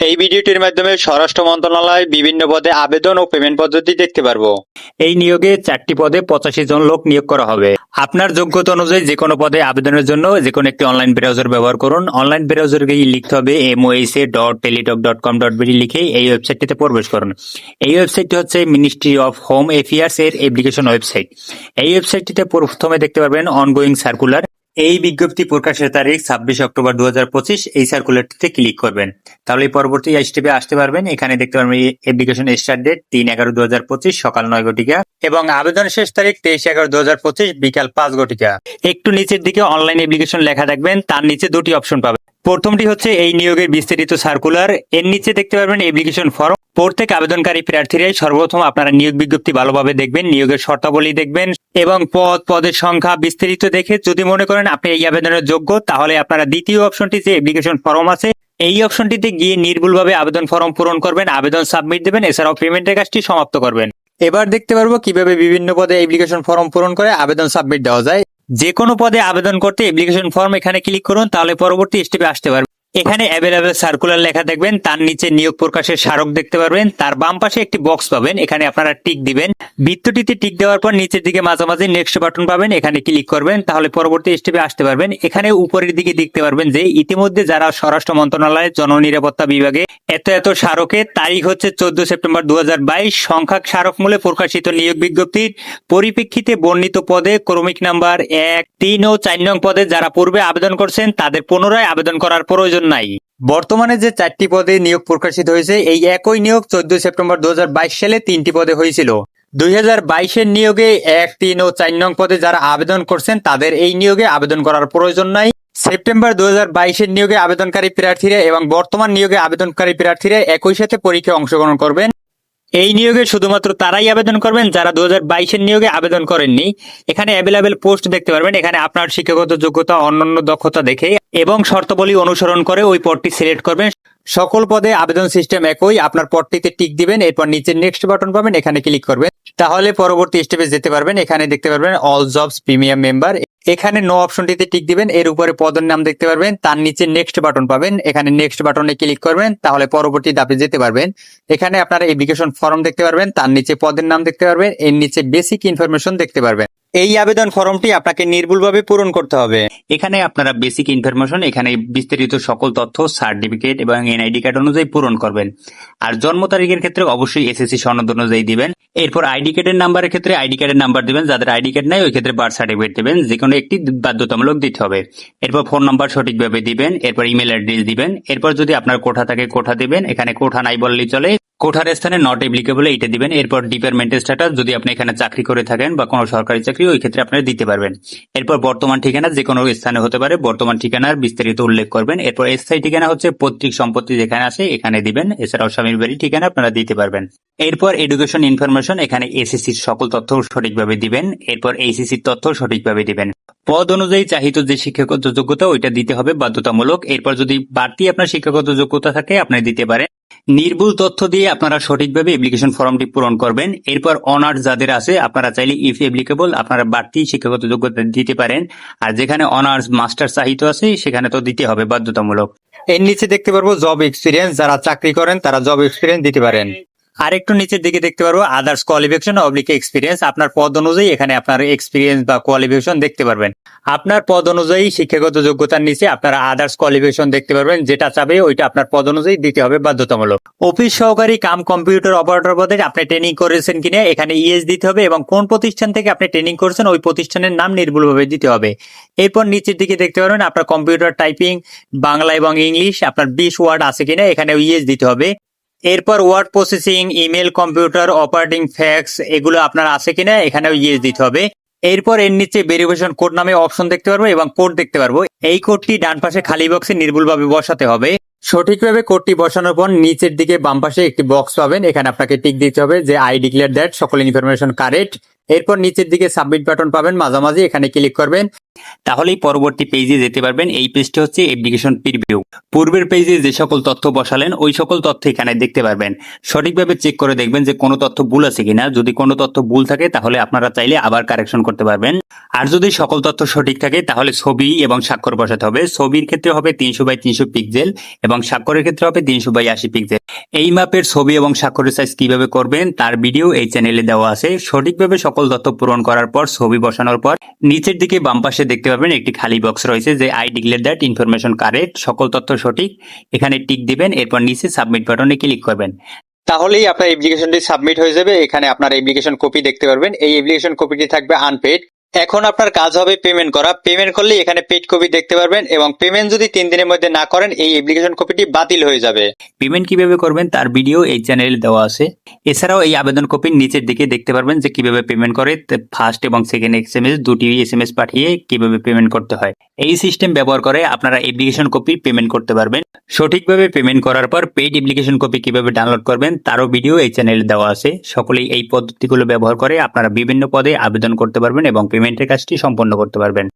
এই ভিডিওটির মাধ্যমে স্বরাষ্ট্র মন্ত্রণালয় বিভিন্ন পদে আবেদন ও পেমেন্ট পদ্ধতি দেখতে পারব। এই নিয়োগে চারটি পদে পঁচাশি জন লোক নিয়োগ করা হবে। আপনার যোগ্যতা অনুযায়ী যে কোনো পদে আবেদনের জন্য যে কোনো একটি অনলাইন ব্রাউজার ব্যবহার করুন। অনলাইন ব্রাউজার গিয়ে লিখতে হবে M MOSA dot Teletalk dot com dot BD লিখে এই ওয়েবসাইটটিতে প্রবেশ করুন। এই ওয়েবসাইটটি হচ্ছে মিনিস্ট্রি অফ হোম অ্যাফেয়ার্স এর অ্যাপ্লিকেশন ওয়েবসাইট এই ওয়েবসাইটটিতে প্রথমে দেখতে পারবেন অনগোয়িং সার্কুলার এই বিজ্ঞপ্তি প্রকাশের তারিখ ছাব্বিশ অক্টোবর দু হাজার পঁচিশ। এই সার্কুলারটিতে ক্লিক করবেন। তাহলে পরবর্তী স্টেপে আসতে পারবেন। এখানে দেখতে পারবেন অ্যাপ্লিকেশন স্টার্ট ডেট তিন এগারো দু সকাল নয় ঘটিকা। এবং আবেদন শেষ তারিখ তেইশ এগারো দু বিকাল পাঁচ ঘটিকা। একটু নিচের দিকে অনলাইন অ্যাপ্লিকেশন লেখা থাকবেন তার নিচে দুটি অপশন পাবেন। প্রথমটি হচ্ছে এই নিয়োগের বিস্তারিত সার্কুলার এর নিচে দেখতে পারবেন অ্যাপ্লিকেশন ফর্ম প্রত্যেক আবেদনকারী প্রার্থীরাই সর্বপ্রথম আপনারা নিয়োগ বিজ্ঞপ্তি ভালোভাবে দেখবেন, নিয়োগের শর্তাবলী দেখবেন এবং পদ, পদের সংখ্যা বিস্তারিত দেখে যদি মনে করেন আপনি এই আবেদনের যোগ্য, তাহলে আপনারা দ্বিতীয় অপশনটি যে অ্যাপ্লিকেশন ফর্ম আছে। এই অপশনটিতে গিয়ে নির্ভুলভাবে আবেদন ফর্ম পূরণ করবেন, আবেদন সাবমিট দেবেন, এছাড়াও পেমেন্টের কাজটি সমাপ্ত করবেন। এবার দেখতে পারব কীভাবে বিভিন্ন পদে অ্যাপ্লিকেশন ফর্ম পূরণ করে আবেদন সাবমিট দেওয়া যায়। যে কোনো পদে আবেদন করতে অ্যাপ্লিকেশন ফর্ম এখানে ক্লিক করুন, তাহলে পরবর্তী স্টেপে আসতে পারবেন। এখানে অ্যাভেলেবেল সার্কুলার লেখা দেখবেন, তার নিচে নিয়োগ প্রকাশের স্মারক দেখতে পারবেন, তার বাম পাশে একটি বক্স পাবেন, এখানে আপনারা টিক দিবেন। বৃত্তটিতে টিক দেওয়ার পর নিচের দিকে মাঝামাঝি নেক্সট বাটন পাবেন, এখানে ক্লিক করবেন, তাহলে পরবর্তী স্টেপে আসতে পারবেন। এখানে উপরের দিকে দেখতে পারবেন যে ইতিমধ্যে যারা স্বরাষ্ট্র মন্ত্রণালয়ের জননিরাপত্তা বিভাগে এত এত স্মারকের তারিখ হচ্ছে চোদ্দ সেপ্টেম্বর দু সংখ্যা স্মারক মূলে প্রকাশিত নিয়োগ বিজ্ঞপ্তির পরিপ্রেক্ষিতে বর্ণিত পদে ক্রমিক নাম্বার এক, তিন ও চার নং পদে যারা পূর্বে আবেদন করছেন, তাদের পুনরায় আবেদন করার প্রয়োজন নাই। বর্তমানে যে চারটি পদে নিয়োগ প্রকাশিত হয়েছে, এই একই নিয়োগ চোদ্দ সেপ্টেম্বর দু সালে তিনটি পদে হয়েছিল। দুই হাজার বাইশের নিয়োগে এক, তিন ও চার নং পদে যারা আবেদন করছেন, তাদের এই নিয়োগে আবেদন করার প্রয়োজন নাই। সেপ্টেম্বর দু হাজার বাইশের নিয়োগে আবেদনকারী প্রার্থীরা এবং বর্তমান নিয়োগে আবেদনকারী প্রার্থীরা একই সাথে পরীক্ষায় অংশগ্রহণ করবেন। এই নিয়োগে শুধুমাত্র তারাই আবেদন করবেন, যারা দু হাজার বাইশের নিয়োগে আবেদন করেননি। এখানে অ্যাভেলেবেল পোস্ট দেখতে পারবেন। এখানে আপনার শিক্ষাগত যোগ্যতা, অন্যান্য দক্ষতা দেখে এবং শর্তাবলী অনুসরণ করে ওই পদটি সিলেক্ট করবেন। সকল পদে আবেদন সিস্টেম একই, আপনার পদটিতে টিক দিবেন, এরপর নিচে নেক্সট বাটন পাবেন, এখানে ক্লিক করবেন। তাহলে পরবর্তী স্টেপে যেতে পারবেন, এখানে দেখতে পারবেন অল জবস প্রিমিয়াম মেম্বার এখানে নো অপশনটিতে টিক দিবেন, এর উপরে পদের নাম দেখতে পারবেন, তার নিচে নেক্সট বাটন পাবেন, এখানে নেক্সট বাটনে ক্লিক করবেন, তাহলে পরবর্তী ধাপে যেতে পারবেন। এখানে আপনারা অ্যাপ্লিকেশন ফর্ম দেখতে পারবেন, তার নিচে পদের নাম দেখতে পারবেন, এর নিচে বেসিক ইনফরমেশন দেখতে পারবেন। এই আবেদন ফর্মটি আপনাকে নির্ভুলভাবে পূরণ করতে হবে। এখানে আপনারা বেসিক ইনফরমেশন এখানে বিস্তারিত সকল তথ্য সার্টিফিকেট এবং এনআইডি কার্ড অনুযায়ী পূরণ করবেন। আর জন্ম তারিখের ক্ষেত্রে অবশ্যই এসএসসি সনদ অনুযায়ী দিবেন। এরপর আইডি কার্ডের নাম্বারের ক্ষেত্রে আইডি কার্ডের নাম্বার দিবেন। যাদের আইডি কার্ড নাই, ওই ক্ষেত্রে বার্থ সার্টিফিকেট দিবেন। যে কোনো একটি বাধ্যতামূলক দিতে হবে। এরপর ফোন নাম্বার সঠিকভাবে দিবেন। এরপর ইমেল অ্যাড্রেস দিবেন। এরপর যদি আপনার কোঠা থাকে, কোঠা দিবেন। এখানে কোঠা নাই বললেই চলে। কোঠার স্থানে নট এপ্লিকেবল এইটা দিবেন। এরপর ডিপার্টমেন্টের স্ট্যাটাস যদি আপনি এখানে চাকরি করে থাকেন বা কোনো সরকারি চাকরি, ওই ক্ষেত্রে আপনারা দিতে পারবেন। এরপর বর্তমান ঠিকানা যে কোনো স্থানে হতে পারে, বর্তমান ঠিকানার বিস্তারিত উল্লেখ করবেন। এরপর স্থায়ী ঠিকানা হচ্ছে পৈতৃক সম্পত্তি যেখানে আছে, এখানে দিবেন। এছাড়াও স্বামীর বাড়ি ঠিকানা আপনারা দিতে পারবেন। এরপর এডুকেশন ইনফরমেশন এখানে এসএসসির সকল তথ্য সঠিকভাবে দিবেন। এরপর এইসিসির তথ্য সঠিকভাবে দিবেন। পদ অনুযায়ী চাহিত যে শিক্ষাগত যোগ্যতা, ওইটা দিতে হবে বাধ্যতামূলক। এরপর যদি বাড়তি আপনার শিক্ষাগত যোগ্যতা থাকে, আপনি দিতে পারেন। নির্ভুল তথ্য দিয়ে আপনারা সঠিকভাবে অ্যাপ্লিকেশন ফর্মটি পূরণ করবেন। এরপর অনার্স যাদের আছে, আপনারা চাইলে ইফ অ্যাপ্লিকেবল আপনারা বাড়তি শিক্ষাগত যোগ্যতা দিতে পারেন। আর যেখানে অনার্স মাস্টার চাহিত আছে, সেখানে তো দিতে হবে বাধ্যতামূলক। এর নিচে দেখতে পারব জব এক্সপিরিয়েন্স যারা চাকরি করেন তারা জব এক্সপিরিয়েন্স দিতে পারেন। আর একটু নিচের দিকে দেখতে পারব আদার্স কোয়ালিফিকেশন অবলিক এক্সপিরিয়েন্স আপনার পদ অনুযায়ী এখানে আপনার এক্সপিরিয়েন্স বা কোয়ালিফিকেশন দেখতে পারবেন। আপনার পদ অনুযায়ী শিক্ষাগত যোগ্যতার নিচে আপনারা আদার্স কোয়ালিফিকেশন দেখতে পারবেন, যেটা চাবে ওইটা আপনার পদ অনুযায়ী দিতে হবে বাধ্যতামূলক। অফিস সহকারী কাম কম্পিউটার অপারেটর পদে আপনি ট্রেনিং করেছেন কিনা, এখানে ইএস দিতে হবে এবং কোন প্রতিষ্ঠান থেকে আপনি ট্রেনিং করেছেন, ওই প্রতিষ্ঠানের নাম নির্ভুলভাবে দিতে হবে। এরপর নিচের দিকে দেখতে পারবেন, আপনার কম্পিউটার টাইপিং বাংলা এবং ইংলিশ, আপনার বিশ ওয়ার্ড আছে কিনা এখানে ইএস দিতে হবে। এরপর word processing email computer operating fax এগুলো আপনার আছে কিনা এখানেও ইয়েস দিতে হবে। এরপর এর নিচে ভেরিফিকেশন কোড নামে অপশন দেখতে পারব এবং কোড দেখতে পারব। এই কোডটি ডান পাশে খালি বক্সে নির্ভুলভাবে বসাতে হবে। সঠিকভাবে কোডটি বসানোর পর নিচের দিকে বাম পাশে একটি বক্স পাবেন। এখানে আপনাকে টিক দিতে হবে যে আই ডিক্লেয়ার দ্যাট সকল ইনফরমেশন কারেক্ট এরপর নিচের দিকে সাবমিট বাটন পাবেন, মাঝামাঝি এখানে ক্লিক করবেন। তাহলেই পরবর্তী পেজে যেতে পারবেন, এই পেজটি হচ্ছে অ্যাপ্লিকেশন প্রিভিউ পূর্বের পেজে যে সকল তথ্য বসালেন, ওই সকল তথ্য এখানে দেখতে পারবেন। সঠিকভাবে চেক করে দেখবেন যে কোনো তথ্য ভুল আছে কিনা। যদি কোনো তথ্য ভুল থাকে, তাহলে আপনারা চাইলে আবার কারেকশন করতে পারবেন। আর যদি সকল তথ্য সঠিক থাকে, তাহলে ছবি এবং স্বাক্ষর বসাতে হবে। ছবির ক্ষেত্রে হবে তিনশো বাই তিনশো পিক্সেল এবং স্বাক্ষরের ক্ষেত্রে হবে তিনশো বাই আশি পিক্সেল এই মাপের ছবি এবং স্বাক্ষরের সাইজ কীভাবে করবেন তার ভিডিও এই চ্যানেলে দেওয়া আছে। সঠিকভাবে সকল তথ্য পূরণ করার পর, ছবি বসানোর পর, নিচের দিকে বাম পাশে দেখতে পাবেন একটি খালি বক্স রয়েছে যে I declare that information correct সকল তথ্য সঠিক। এখানে টিক দিবেন, এরপর নিচে সাবমিট বাটনে ক্লিক করবেন। তাহলেই আপনার অ্যাপ্লিকেশনটি সাবমিট হয়ে যাবে। এখানে আপনার অ্যাপ্লিকেশন কপি দেখতে পারবেন। এই অ্যাপ্লিকেশন কপিটি থাকবে আনপেড এখন আপনার কাজ হবে পেমেন্ট করা। পেমেন্ট করলে এখানে পেড কপি দেখতে পারবেন এবং পেমেন্ট যদি তিন দিনের মধ্যে না করেন, এই অ্যাপ্লিকেশন কপিটি বাতিল হয়ে যাবে। পেমেন্ট কীভাবে করবেন তার ভিডিও এই চ্যানেলে দেওয়া আছে। এছাড়াও এই আবেদন কপির নিচের দিকে দেখতে পারবেন যে কীভাবে পেমেন্ট করে ফার্স্ট এবং সেকেন্ড এস দুটি এস এম এস পাঠিয়ে কীভাবে পেমেন্ট করতে হয়। এই সিস্টেম ব্যবহার করে আপনারা অ্যাপ্লিকেশন কপি পেমেন্ট করতে পারবেন। সঠিকভাবে পেমেন্ট করার পর পেইড অ্যাপ্লিকেশন কপি কীভাবে ডাউনলোড করবেন, তারও ভিডিও এই চ্যানেলে দেওয়া আছে। সকলেই এই পদ্ধতিগুলো ব্যবহার করে আপনারা বিভিন্ন পদে আবেদন করতে পারবেন এবং পেমেন্টের কাজটি সম্পন্ন করতে পারবেন।